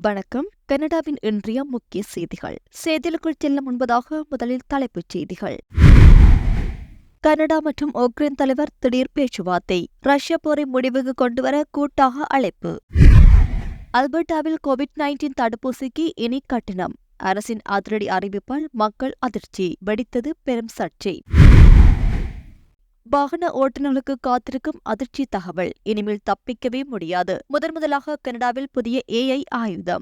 வணக்கம். கனடாவின் இன்றைய முக்கிய செய்திகள். செய்திகளுக்குள் செல்ல முன்பதாக முதலில் தலைப்புச் செய்திகள். கனடா மற்றும் உக்ரைன் தலைவர் திடீர் பேச்சுவார்த்தை. ரஷ்ய போரை முடிவுக்கு கொண்டுவர கூட்டாக அழைப்பு. அல்பர்டாவில் கோவிட் நைன்டீன் தடுப்பூசிக்கு இனி கட்டணம். அரசின் அதிரடி அறிவிப்பால் மக்கள் அதிர்ச்சி. வெடித்தது பெரும் சர்ச்சை. வாகன ஓட்டுநர்களுக்கு காத்திருக்கும் அதிர்ச்சி தகவல். இனிமேல் தப்பிக்கவே முடியாது. முதன் முதலாக கனடாவில் புதிய ஏஐ ஆயுதம்.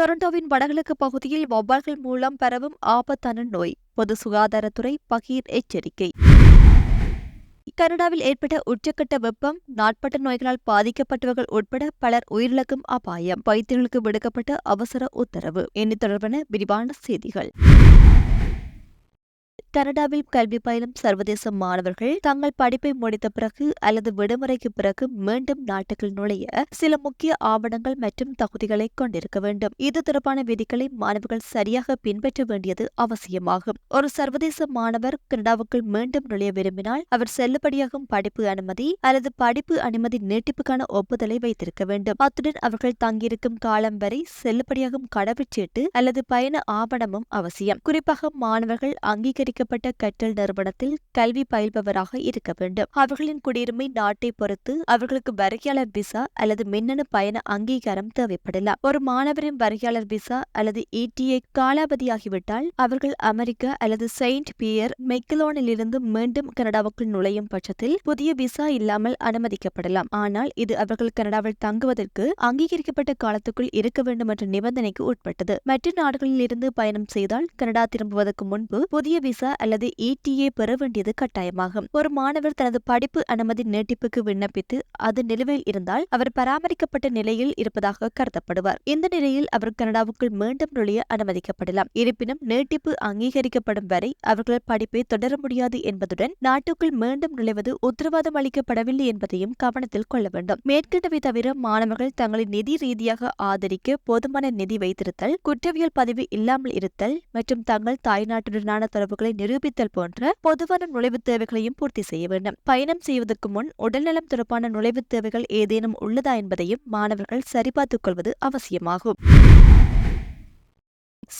டொரண்டோவின் வடகிழக்கு பகுதியில் வௌவால்கள் மூலம் பரவும் ஆபத்தான நோய். பொது சுகாதாரத்துறை பகீர் எச்சரிக்கை. கனடாவில் ஏற்பட்ட உச்சக்கட்ட வெப்பம் நாட்பட்ட நோய்களால் பாதிக்கப்பட்டவர்கள் உட்பட பலர் உயிரிழக்கும் அபாயம். வைத்தியர்களுக்கு விடுக்கப்பட்ட அவசர உத்தரவு. எண்ணி தொடர்பான விரிவான செய்திகள். கனடாவில் கல்வி பயிலும் சர்வதேச மாணவர்கள் தங்கள் படிப்பை முடித்த பிறகு அல்லது விடுமுறைக்கு பிறகு மீண்டும் நாட்டுக்குள் நுழைய சில முக்கிய ஆவணங்கள் மற்றும் தகுதிகளை கொண்டிருக்க வேண்டும். இது தொடர்பான விதிகளை மாணவர்கள் சரியாக பின்பற்ற வேண்டியது அவசியமாகும். ஒரு சர்வதேச மாணவர் கனடாவுக்குள் மீண்டும் நுழைய விரும்பினால் அவர் செல்லுபடியாகும் படிப்பு அனுமதி அல்லது படிப்பு அனுமதி நீட்டிப்புக்கான ஒப்புதலை வைத்திருக்க வேண்டும். அத்துடன் அவர்கள் தங்கியிருக்கும் காலம் வரை செல்லுபடியாகும் கடவுச்சீட்டு அல்லது பயண ஆவணமும் அவசியம். குறிப்பாக மாணவர்கள் அங்கீகரிக்க அங்கீகரிக்கப்பட்ட கற்றல் நிறுவனத்தில் கல்வி பயில்பவராக இருக்க வேண்டும். அவர்களின் குடியுரிமை நாட்டை பொறுத்து அவர்களுக்கு வருகையாளர் விசா அல்லது மின்னணு பயண அங்கீகாரம் தேவைப்படலாம். ஒரு மாணவரின் வருகையாளர் விசா அல்லது இடிஐ காலாவதியாகிவிட்டால் அவர்கள் அமெரிக்கா அல்லது செயின்ட் பியர் மெக்கலோனிலிருந்து மீண்டும் கனடாவுக்குள் நுழையும் பட்சத்தில் புதிய விசா இல்லாமல் அனுமதிக்கப்படலாம். ஆனால் இது அவர்கள் கனடாவில் தங்குவதற்கு அங்கீகரிக்கப்பட்ட காலத்துக்குள் இருக்க வேண்டும் என்ற நிபந்தனைக்கு உட்பட்டது. மற்ற நாடுகளில் இருந்து பயணம் செய்தால் கனடா திரும்புவதற்கு முன்பு புதிய விசா அல்லது இடிஏ பெற வேண்டியது கட்டாயமாகும். ஒரு மாணவர் தனது படிப்பு அனுமதி நீட்டிப்புக்கு விண்ணப்பித்து அது நிலுவையில் இருந்தால் அவர் பராமரிக்கப்பட்ட நிலையில் இருப்பதாக கருதப்படுவார். இந்த நிலையில் அவர் கனடாவுக்குள் மீண்டும் நுழைய அனுமதிக்கப்படலாம். இருப்பினும் நீட்டிப்பு அங்கீகரிக்கப்படும் வரை அவர்கள் படிப்பை தொடர முடியாது என்பதுடன் நாட்டுக்குள் மீண்டும் நுழைவது உத்தரவாதம் அளிக்கப்படவில்லை என்பதையும் கவனத்தில் கொள்ள வேண்டும். மேற்கண்டவை தவிர மாணவர்கள் தங்களை நிதி ரீதியாக ஆதரிக்க போதுமான நிதி வைத்திருத்தல் குற்றவியல் பதிவு இல்லாமல் இருத்தல் மற்றும் தங்கள் தாய்நாட்டுடனான தொடர்புகளை நிரூபித்தல் போன்ற பொதுவான நுழைவுத் தேவைகளையும் பூர்த்தி செய்ய வேண்டும். பயணம் செய்வதற்கு முன் உடல்நலம் தொடர்பான நுழைவுத் தேவைகள் ஏதேனும் உள்ளதா என்பதையும் மாணவர்கள் சரிபார்த்துக் கொள்வது அவசியமாகும்.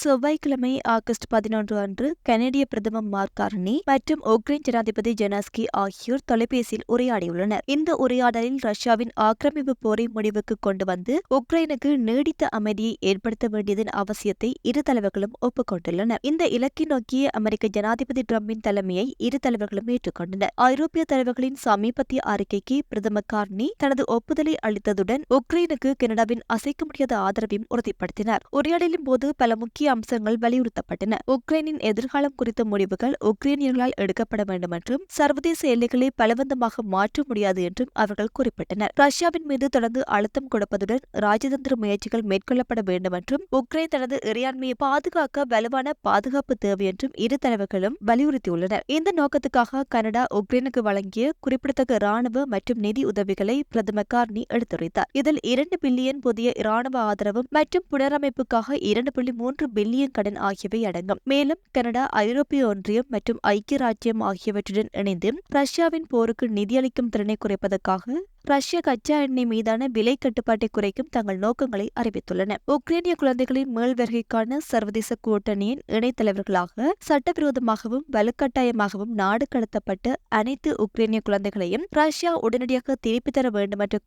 செவ்வாய்க்கிழமை ஆகஸ்ட் பதினொன்று அன்று கனடிய பிரதமர் மார்க் கார்னி மற்றும் உக்ரைன் ஜனாதிபதி ஜெனாஸ்கி ஆகியோர் தொலைபேசியில் உரையாடியுள்ளனர். இந்த உரையாடலில் ரஷ்யாவின் ஆக்கிரமிப்பு போரை முடிவுக்கு கொண்டு வந்து உக்ரைனுக்கு நீடித்த அமைதியை ஏற்படுத்த வேண்டியதன் அவசியத்தை இரு தலைவர்களும் ஒப்புக்கொண்டுள்ளனர். இந்த இலக்கை நோக்கிய அமெரிக்க ஜனாதிபதி டிரம்பின் தலைமையை இரு தலைவர்களும் ஏற்றுக்கொண்டனர். ஐரோப்பிய தலைவர்களின் சமீபத்திய அறிக்கைக்கு பிரதமர் கார்னி தனது ஒப்புதலை அளித்ததுடன் உக்ரைனுக்கு கனடாவின் அசைக்க முடியாத ஆதரவையும் உறுதிப்படுத்தினார். உரையாடலின் போது பல முக்கிய அம்சங்கள் வலியுறுத்தப்பட்டன. உக்ரைனின் எதிர்காலம் குறித்த முடிவுகள் உக்ரைனியர்களால் எடுக்கப்பட வேண்டும் என்றும் சர்வதேச எல்லைகளை பலவந்தமாக மாற்ற முடியாது என்றும் அவர்கள் குறிப்பிட்டனர். ரஷ்யாவின் மீது தொடர்ந்து அழுத்தம் கொடுப்பதுடன் ராஜதந்திர முயற்சிகள் மேற்கொள்ளப்பட வேண்டும் என்றும் உக்ரைன் தனது இறையாண்மையை பாதுகாக்க வலுவான பாதுகாப்பு தேவை என்றும் இரு தலைவர்களும் வலியுறுத்தியுள்ளனர். இந்த நோக்கத்துக்காக கனடா உக்ரைனுக்கு வழங்கிய குறிப்பிடத்தக்க ராணுவ மற்றும் நிதி உதவிகளை பிரதமர் கார்னி எடுத்துரைத்தார். இதில் இரண்டு பில்லியன் புதிய ராணுவ ஆதரவும் மற்றும் புனரமைப்புக்காக இரண்டு புள்ளி மூன்று பில்லியன் கடன் ஆகியவை அடங்கும். மேலும் கனடா ஐரோப்பிய ஒன்றியம் மற்றும் ஐக்கிய ராஜ்யம் ஆகியவற்றுடன் இணைந்து ரஷ்யாவின் போருக்கு நிதியளிக்கும் திறனை குறைப்பதற்காக ரஷ்ய கச்சா எண்ணெய் மீதான விலை கட்டுப்பாட்டை குறைக்கும் தங்கள் நோக்கங்களை அறிவித்துள்ளன. உக்ரைனிய குழந்தைகளின் மேல் வருகைக்கான சர்வதேச கூட்டணியின் இணைத்தலைவர்களாக சட்டவிரோதமாகவும் வலுக்கட்டாயமாகவும் நாடு கடத்தப்பட்ட அனைத்து உக்ரைனிய குழந்தைகளையும் ரஷ்யா உடனடியாக திருப்பி தர வேண்டும் என்ற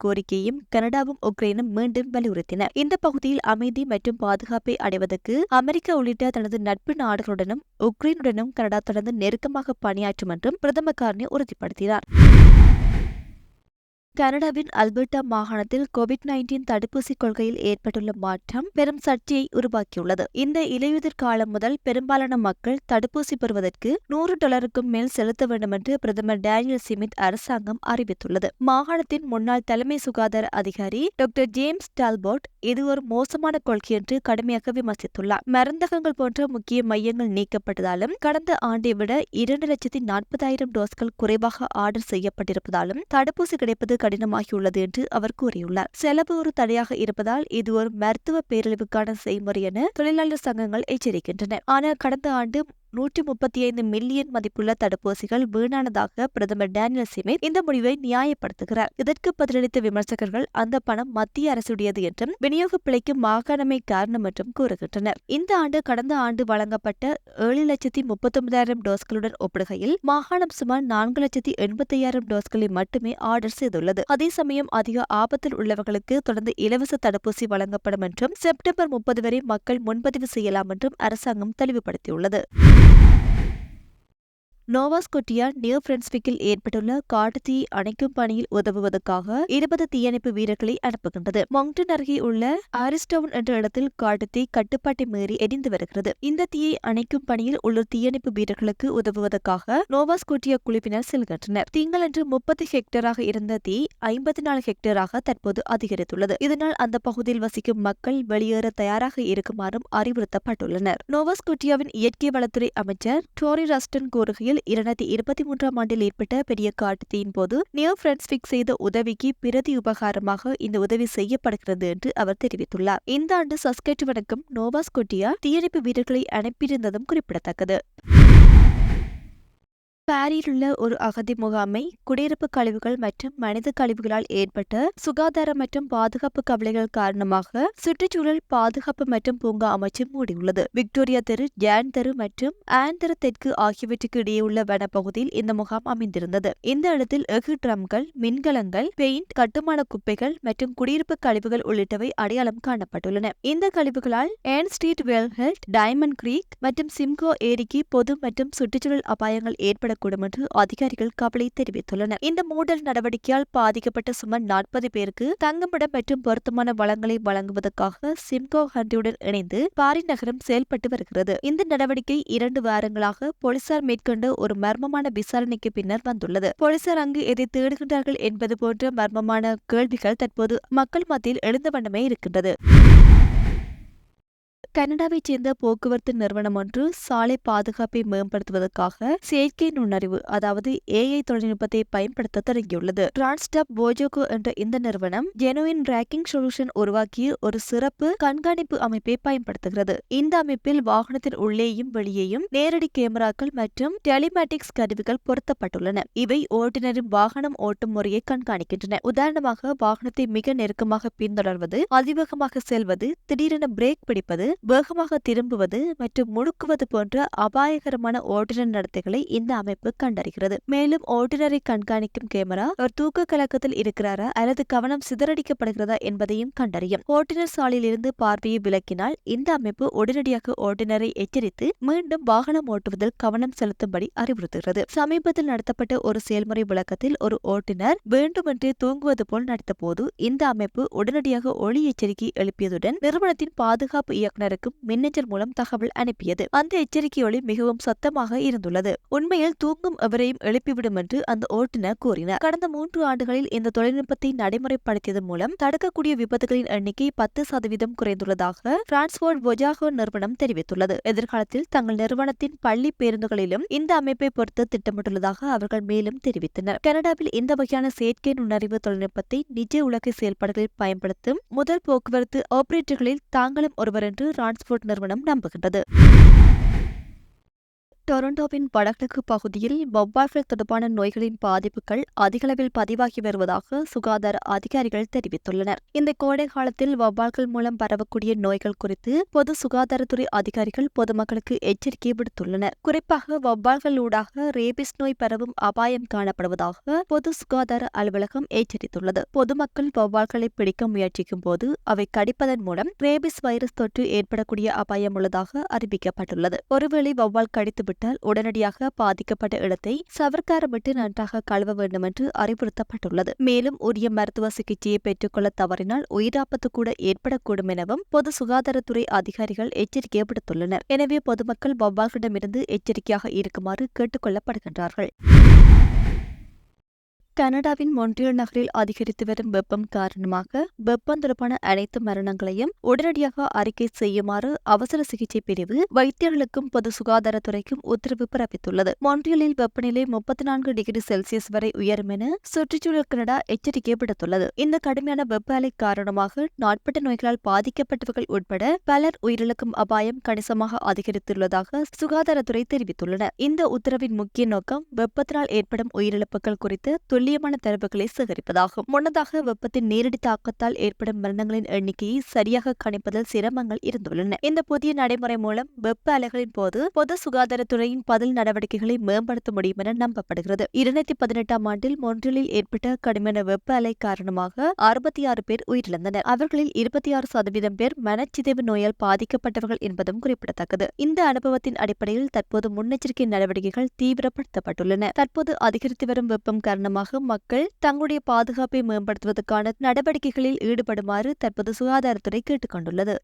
கனடாவும் உக்ரைனும் மீண்டும் வலியுறுத்தின. இந்த பகுதியில் அமைதி மற்றும் பாதுகாப்பை அடைவதற்கு அமெரிக்கா உள்ளிட்ட தனது நட்பு நாடுகளுடனும் உக்ரைனுடனும் கனடா தொடர்ந்து நெருக்கமாக பணியாற்றும் என்றும் பிரதமர் கார்னி உறுதிப்படுத்தினார். கனடாவின் அல்பர்டா மாகாணத்தில் கோவிட் நைன்டீன் தடுப்பூசி கொள்கையில் ஏற்பட்டுள்ள மாற்றம் பெரும் சர்ச்சையை உருவாக்கியுள்ளது. இந்த இலையுதிர் காலம் முதல் பெரும்பாலான மக்கள் தடுப்பூசி பெறுவதற்கு நூறு டாலருக்கும் மேல் செலுத்த வேண்டும் என்று பிரதமர் டேனியல் சிமித் அரசாங்கம் அறிவித்துள்ளது. மாகாணத்தின் முன்னாள் தலைமை சுகாதார அதிகாரி டாக்டர் ஜேம்ஸ் டால்போர்ட் இது ஒரு மோசமான கொள்கை என்று கடுமையாக விமர்சித்துள்ளார். மருந்தகங்கள் போன்ற முக்கிய மையங்கள் நீக்கப்பட்டதாலும் கடந்த ஆண்டை விட இரண்டு லட்சத்தி நாற்பதாயிரம் டோஸ்கள் குறைவாக ஆர்டர் செய்யப்பட்டிருப்பதாலும் தடுப்பூசி கிடைப்பது கடினமாகியுள்ளது என்று அவர் கூறியுள்ளார். செலவு ஒரு தடையாக இருப்பதால் இது ஒரு மருத்துவ பேரழிவுக்கான செய்முறை என தொழிலாளர் சங்கங்கள் எச்சரிக்கின்றன. ஆனால் கடந்த ஆண்டு நூற்றி முப்பத்தி ஐந்து மில்லியன் மதிப்புள்ள தடுப்பூசிகள் வீணானதாக பிரதமர் டேனியல் சிமித் இந்த முடிவை நியாயப்படுத்துகிறார். இதற்கு பதிலளித்த விமர்சகர்கள் அந்த பணம் மத்திய அரசுடையது என்றும் விநியோக பிழைக்கு மாகாணமே காரணம் என்றும் கூறுகின்றனர். இந்த ஆண்டு கடந்த ஆண்டு வழங்கப்பட்ட ஏழு லட்சத்தி முப்பத்தொன்பதாயிரம் டோஸ்களுடன் ஒப்பிடுகையில் மாகாணம் சுமார் நான்கு லட்சத்தி எண்பத்தையாயிரம் டோஸ்களை மட்டுமே ஆர்டர் செய்துள்ளது. அதே சமயம் அதிக ஆபத்தில் உள்ளவர்களுக்கு தொடர்ந்து இலவச தடுப்பூசி வழங்கப்படும் என்றும் செப்டம்பர் முப்பது வரை மக்கள் முன்பதிவு செய்யலாம் என்றும் அரசாங்கம் தெளிவுபடுத்தியுள்ளது. you நோவாஸ்கொட்டியா நியூ பிரென்ஸ்விக்கில் ஏற்பட்டுள்ள காட்டுத்தீ அணைக்கும் பணியில் உதவுவதற்காக இருபது தீயணைப்பு வீரர்களை அனுப்புகின்றது. மொங்டன் அருகே உள்ள ஆரிஸ்டவுன் என்ற இடத்தில் காட்டுத்தீ கட்டுப்பாட்டை மீறி எரிந்து வருகிறது. இந்த தீயை அணைக்கும் பணியில் உள்ள தீயணைப்பு வீரர்களுக்கு உதவுவதற்காக நோவாஸ்கொட்டியா குழுவினர் செல்கின்றனர். திங்களன்று முப்பது ஹெக்டராக இருந்த தீ ஐம்பத்தி நாலு ஹெக்டராக தற்போது அதிகரித்துள்ளது. இதனால் அந்த பகுதியில் வசிக்கும் மக்கள் வெளியேற தயாராக இருக்குமாறும் அறிவுறுத்தப்பட்டுள்ளனர். நோவாஸ்கொட்டியாவின் இயற்கை வளத்துறை அமைச்சர் டோரி ரஸ்டன் கூறுகையில் இரண்டாயிரத்தி இருபத்தி மூன்றாம் ஆண்டில் ஏற்பட்ட பெரிய காட்டுத்தீயின் போது நியூ பிரென்ஸ்விக் செய்த உதவிக்கு பிரதி உபகாரமாக இந்த உதவி செய்யப்படுகிறது என்று அவர் தெரிவித்துள்ளார். இந்த ஆண்டு சஸ்கெட்டுவனுக்கும் நோவாஸ்கொட்டியா தீயணைப்பு வீரர்களை அனுப்பியிருந்ததும் குறிப்பிடத்தக்கது. பாரியில் உள்ள ஒரு அகதி முகாமை குடியிருப்பு கழிவுகள் மற்றும் மனித கழிவுகளால் ஏற்பட்ட சுகாதார மற்றும் பாதுகாப்பு கவலைகள் காரணமாக சுற்றுச்சூழல் பாதுகாப்பு மற்றும் பூங்கா அமைச்சு மூடியுள்ளது. விக்டோரியா தெரு ஜான் தெரு மற்றும் ஆன் தெரு தெற்கு ஆகியவற்றுக்கு இடையே உள்ள வனப்பகுதியில் இந்த முகாம் அமைந்திருந்தது. இந்த இடத்தில் எஃகு ட்ரம்கள் மின்கலங்கள் பெயிண்ட் கட்டுமான குப்பைகள் மற்றும் குடியிருப்பு கழிவுகள் உள்ளிட்டவை அடையாளம் காணப்பட்டுள்ளன. இந்த கழிவுகளால் ஏன் ஸ்ட்ரீட் வெல்ஹெல்ட் டைமண்ட் கிரீக் மற்றும் சிம்கோ ஏரிக்கு பொது மற்றும் சுற்றுச்சூழல் அபாயங்கள் ஏற்பட ஏற்படக்கூடும் என்று அதிகாரிகள் கவலை தெரிவித்துள்ளனர். இந்த மூடல் நடவடிக்கையால் பாதிக்கப்பட்ட சுமார் நாற்பது பேருக்கு தங்குமிடம் மற்றும் பொருத்தமான வளங்களை வழங்குவதற்காக சிம்கோ ஹண்டியுடன் இணைந்து பாரி நகரம் செயல்பட்டு வருகிறது. இந்த நடவடிக்கை இரண்டு வாரங்களாக போலீசார் மேற்கொண்ட ஒரு மர்மமான விசாரணைக்கு பின்னர் வந்துள்ளது. போலீசார் அங்கு எதை தேடுகின்றார்கள் என்பது போன்ற மர்மமான கேள்விகள் தற்போது மக்கள் மத்தியில் எழுந்த வண்ணமே இருக்கின்றது. கனடாவைச் சேர்ந்த போக்குவரத்து நிறுவனம் ஒன்று சாலை பாதுகாப்பை மேம்படுத்துவதற்காக செயற்கை நுண்ணறிவு அதாவது ஏஐ தொழில்நுட்பத்தை பயன்படுத்த தொடங்கியுள்ளது. டிரான்ஸ்டாப் போஜோகோ என்ற இந்த நிறுவனம் ஜெனுவின் ரேக்கிங் சொல்யூஷன் உருவாக்கிய ஒரு சிறப்பு கண்காணிப்பு அமைப்பை பயன்படுத்துகிறது. இந்த அமைப்பில் வாகனத்தின் உள்ளேயும் வெளியேயும் நேரடி கேமராக்கள் மற்றும் டெலிமேட்டிக்ஸ் கருவிகள் பொருத்தப்பட்டுள்ளன. இவை ஓட்டுநரின் வாகனம் ஓட்டும் முறையை கண்காணிக்கின்றன. உதாரணமாக வாகனத்தை மிக நெருக்கமாக பின்தொடர்வது அதிவேகமாக செல்வது திடீரென பிரேக் பிடிப்பது வேகமாக திரும்புவது மற்றும் முழுக்குவது போன்ற அபாயகரமான ஓட்டுநர் நடத்தைகளை இந்த அமைப்பு கண்டறிகிறது. மேலும் ஓட்டுநரை கண்காணிக்கும் கேமரா அவர் தூக்க கலக்கத்தில் இருக்கிறாரா அல்லது கவனம் சிதறடிக்கப்படுகிறதா என்பதையும் கண்டறியும். ஓட்டுநர் சாலையிலிருந்து பார்வையை விலக்கினால் இந்த அமைப்பு உடனடியாக ஓட்டுநரை எச்சரித்து மீண்டும் வாகனம் ஓட்டுவதில் கவனம் செலுத்தும்படி அறிவுறுத்துகிறது. சமீபத்தில் நடத்தப்பட்ட ஒரு செயல்முறை விளக்கத்தில் ஒரு ஓட்டுநர் வேண்டுமென்றே தூங்குவது போல் நடத்த போது இந்த அமைப்பு உடனடியாக ஒளி எச்சரிக்கை எழுப்பியதுடன் நிறுவனத்தின் பாதுகாப்பு இயக்குநர் அனைவருக்கும் மின்னஞ்சல் மூலம் தகவல் அனுப்பியது. அந்த எச்சரிக்கை மிகவும் சத்தமாக இருந்துள்ளது. உண்மையில் தூங்கும் எவரையும் எழுப்பிவிடும் என்று அந்த ஓட்டுநர் கூறினார். கடந்த மூன்று ஆண்டுகளில் இந்த தொழில்நுட்பத்தை நடைமுறைப்படுத்தியதன் மூலம் தடுக்கக்கூடிய விபத்துகளின் எண்ணிக்கை பத்து சதவீதம் குறைந்துள்ளதாக டிரான்ஸ்போர்ட் பொஜாகோ நிறுவனம் தெரிவித்துள்ளது. எதிர்காலத்தில் தங்கள் நிறுவனத்தின் பள்ளி பேருந்துகளிலும் இந்த அமைப்பை பொறுத்து திட்டமிட்டுள்ளதாக அவர்கள் மேலும் தெரிவித்தனர். கனடாவில் இந்த வகையான செயற்கை நுண்ணறிவு தொழில்நுட்பத்தை நிஜ உலக செயல்பாடுகளில் பயன்படுத்தும் முதல் போக்குவரத்து ஆபரேட்டர்களில் தாங்களும் ஒருவர் என்று டிரான்ஸ்போர்ட் நிறுவனம் நம்புகின்றது. டொரண்டோவின் வடகிழக்கு பகுதியில் வௌவால்கள் தொடர்பான நோய்களின் பாதிப்புகள் அதிகளவில் பதிவாகி வருவதாக சுகாதார அதிகாரிகள் தெரிவித்துள்ளனர். இந்த கோடை காலத்தில் வௌவால்கள் மூலம் பரவக்கூடிய நோய்கள் குறித்து பொது சுகாதாரத்துறை அதிகாரிகள் பொதுமக்களுக்கு எச்சரிக்கை விடுத்துள்ளனர். குறிப்பாக வௌவால்கள் ஊடாக ரேபிஸ் நோய் பரவும் அபாயம் காணப்படுவதாக பொது சுகாதார அலுவலகம் எச்சரித்துள்ளது. பொதுமக்கள் வௌவால்களை பிடிக்க முயற்சிக்கும் போது அவை கடிப்பதன் மூலம் ரேபிஸ் வைரஸ் தொற்று ஏற்படக்கூடிய அபாயம் உள்ளதாக அறிவிக்கப்பட்டுள்ளது. ஒருவேளை வௌவால் கடித்து விட்டால் உடனடியாக பாதிக்கப்பட்ட இடத்தை சவர்க்காரமிட்டு நன்றாக கழுவ வேண்டும் என்று அறிவுறுத்தப்பட்டுள்ளது. மேலும் உரிய மருத்துவ சிகிச்சையை பெற்றுக்கொள்ள தவறினால் உயிராபத்து கூட ஏற்படக்கூடும் எனவும் பொது சுகாதாரத்துறை அதிகாரிகள் எச்சரிக்கை விடுத்துள்ளனர். எனவே பொதுமக்கள் வௌவால்களிடமிருந்து எச்சரிக்கையாக இருக்குமாறு கேட்டுக் கொள்ளப்படுகின்றார்கள் கனடாவின் மொன்றியல் நகரில் அதிகரித்து வரும் வெப்பம் காரணமாக வெப்பம் தொடர்பான அனைத்து மரணங்களையும் உடனடியாக அறிக்கை செய்யுமாறு அவசர சிகிச்சை பிரிவு வைத்தியர்களுக்கும் பொது சுகாதாரத்துறைக்கும் உத்தரவு பிறப்பித்துள்ளது. மொன்றியலில் வெப்பநிலை முப்பத்தி நான்கு டிகிரி செல்சியஸ் வரை உயரும் என சுற்றுச்சூழல் கனடா எச்சரிக்கை விடுத்துள்ளது. இந்த கடுமையான வெப்ப அலை காரணமாக நாட்பட்ட நோய்களால் பாதிக்கப்பட்டவர்கள் உட்பட பலர் உயிரிழக்கும் அபாயம் கணிசமாக அதிகரித்துள்ளதாக சுகாதாரத்துறை தெரிவித்துள்ளன. இந்த உத்தரவின் முக்கிய நோக்கம் வெப்பத்தினால் ஏற்படும் உயிரிழப்புகள் குறித்து துல்லியமான தரவுகளை சேகரிப்பதாகும். முன்னதாக வெப்பத்தின் நேரடி தாக்கத்தால் ஏற்படும் மரணங்களின் எண்ணிக்கையை சரியாக கணிப்பதில் சிரமங்கள் இருந்துள்ளன. இந்த புதிய நடைமுறை மூலம் வெப்ப அலைகளின் போது பொது சுகாதாரத்துறையின் பதில் நடவடிக்கைகளை மேம்படுத்த முடியும் என நம்பப்படுகிறது. இரண்டாயிரத்தி பதினெட்டாம் ஆண்டில் மொன்றிலில் ஏற்பட்ட கடுமையான வெப்ப அலை காரணமாக அறுபத்தி ஆறு பேர் உயிரிழந்தனர். அவர்களில் இருபத்தி ஆறு சதவீதம் பேர் மனச்சிதைவு நோயால் பாதிக்கப்பட்டவர்கள் என்பதும் குறிப்பிடத்தக்கது. இந்த அனுபவத்தின் அடிப்படையில் தற்போது முன்னெச்சரிக்கை நடவடிக்கைகள் தீவிரப்படுத்தப்பட்டுள்ளன. தற்போது அதிகரித்து வரும் வெப்பம் காரணமாக மக்கள் தங்களுடைய பாதுகாப்பை மேம்படுத்துவதற்கான நடவடிக்கைகளில் ஈடுபடுமாறு தற்போது சுகாதாரத்துறை கேட்டுக் கொண்டுள்ளது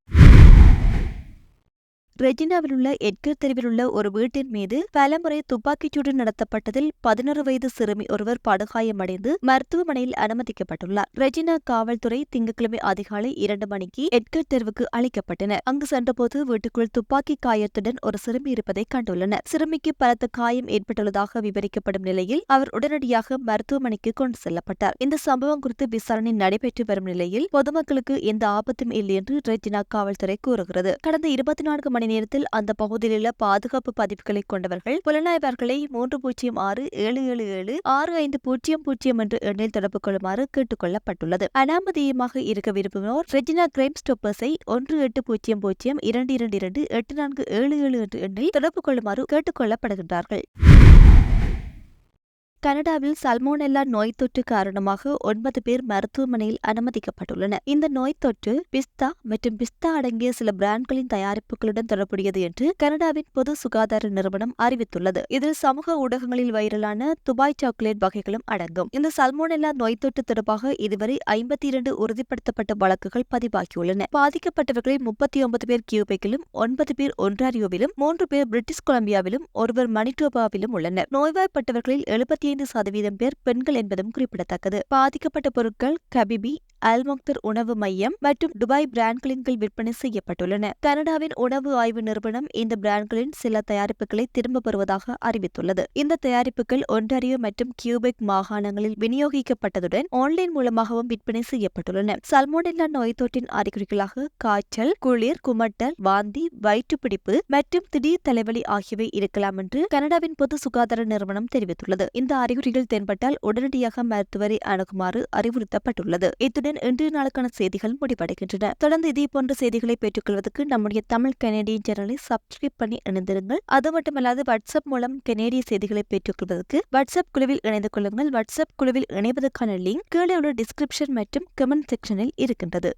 ரெஜினாவில் உள்ள எட்கர் தெருவில் உள்ள ஒரு வீட்டின் மீது பலமுறை துப்பாக்கிச்சூடு நடத்தப்பட்டதில் பதினொரு வயது சிறுமி ஒருவர் படுகாயமடைந்து மருத்துவமனையில் அனுமதிக்கப்பட்டுள்ளார். ரெஜினா காவல்துறை திங்கட்கிழமை அதிகாலை இரண்டு மணிக்கு எட்கர் தெருவுக்கு அளிக்கப்பட்டனர் அங்கு சென்றபோது வீட்டுக்குள் துப்பாக்கி காயத்துடன் ஒரு சிறுமி இருப்பதை கண்டுள்ளனர். சிறுமிக்கு பலத்த காயம் ஏற்பட்டுள்ளதாக விவரிக்கப்படும் நிலையில் அவர் உடனடியாக மருத்துவமனைக்கு கொண்டு செல்லப்பட்டார். இந்த சம்பவம் குறித்து விசாரணை நடைபெற்று வரும் நிலையில் பொதுமக்களுக்கு எந்த ஆபத்தும் இல்லை என்று ரெஜினா காவல்துறை கூறுகிறது. கடந்த இருபத்தி நான்கு மணி நேரத்தில் அந்த பகுதியில் உள்ள பாதுகாப்பு பதிவுகளை கொண்டவர்கள் புலனாய்வர்களை மூன்று பூஜ்ஜியம் ஆறு ஏழு ஏழு ஏழு ஆறு ஐந்து பூஜ்ஜியம் பூஜ்ஜியம் என்ற எண்ணில் தொடர்பு கொள்ளுமாறு கேட்டுக் கொள்ளப்பட்டுள்ளது அனாமதேயமாக இருக்க விரும்புவோர் ரெஜினா கிரைம் ஸ்டோப்பர்ஸை ஒன்று எட்டு பூஜ்ஜியம் பூஜ்ஜியம் இரண்டு இரண்டு இரண்டு எட்டு நான்கு ஏழு ஏழு என்ற எண்ணில் தொடர்பு கொள்ளுமாறு கேட்டுக் கொள்ளப்படுகின்றார்கள் கனடாவில் சல்மோனெல்லா நோய் தொற்று காரணமாக ஒன்பது பேர் மருத்துவமனையில் அனுமதிக்கப்பட்டுள்ளனர். இந்த நோய் தொற்று பிஸ்தா மற்றும் பிஸ்தா அடங்கிய சில பிராண்ட்களின் தயாரிப்புகளுடன் தொடர்புடையது என்று கனடாவின் பொது சுகாதார நிறுவனம் அறிவித்துள்ளது. இதில் சமூக ஊடகங்களில் வைரலான துபாய் சாக்லேட் வகைகளும் அடங்கும். இந்த சல்மோனெல்லா நோய் தொற்று தொடர்பாக இதுவரை ஐம்பத்தி இரண்டு உறுதிப்படுத்தப்பட்ட வழக்குகள் பதிவாகியுள்ளன. பாதிக்கப்பட்டவர்களில் முப்பத்தி ஒன்பது பேர் கியூபெக்கிலும் ஒன்பது பேர் ஒன்றாரியோவிலும் மூன்று பேர் பிரிட்டிஷ் கொலம்பியாவிலும் ஒருவர் மணிட்டோபாவிலும் உள்ளனர். நோய்வாய்ப்பட்டவர்களில் எழுபத்தி ஐந்து சதவீதம் பேர் பெண்கள் என்பதும் குறிப்பிடத்தக்கது. பாதிக்கப்பட்ட பொருட்கள் கபிபி அல்மொக்தர் உணவு மையம் மற்றும் துபாய் பிராண்ட்களின் கீழ் விற்பனை செய்யப்பட்டுள்ளன. கனடாவின் உணவு ஆய்வு நிறுவனம் இந்த பிராண்ட்களின் சில தயாரிப்புகளை திரும்ப பெறுவதாக அறிவித்துள்ளது. இந்த தயாரிப்புகள் ஒன்டாரியோ மற்றும் கியூபெக் மாகாணங்களில் விநியோகிக்கப்பட்டதுடன் ஆன்லைன் மூலமாகவும் விற்பனை செய்யப்பட்டுள்ளன. சல்மோனெல்லா நோய் தொற்றின் அறிகுறிகளாக காய்ச்சல் குளிர் குமட்டல் வாந்தி வயிற்றுப்பிடிப்பு மற்றும் திடீர் தலைவலி ஆகியவை இருக்கலாம் என்று கனடாவின் பொது சுகாதார நிறுவனம் தெரிவித்துள்ளது. இந்த அறிகுறிகள் தென்பட்டால் உடனடியாக மருத்துவரை அணுகுமாறு அறிவுறுத்தப்பட்டுள்ளது. இத்துடன் இத்துடன் இன்றைய நாளுக்கான செய்திகள் முடிவடைகின்றன. தொடர்ந்து இதே போன்ற செய்திகளை பெற்றுக்கொள்வதற்கு நம்முடைய தமிழ் கனேடியன் சேனலை சப்ஸ்கிரைப் பண்ணி இணைந்திருங்கள். அது மட்டுமல்லாது வாட்ஸ்அப் மூலம் கனேடிய செய்திகளை பெற்றுக்கொள்வதற்கு வாட்ஸ்அப் குழுவில் இணைந்து கொள்ளுங்கள். வாட்ஸ்அப் குழுவில் இணைவதற்கான லிங்க் கீழே உள்ள டிஸ்கிரிப்ஷன் மற்றும் கமெண்ட் செக்ஷனில் இருக்கின்றது.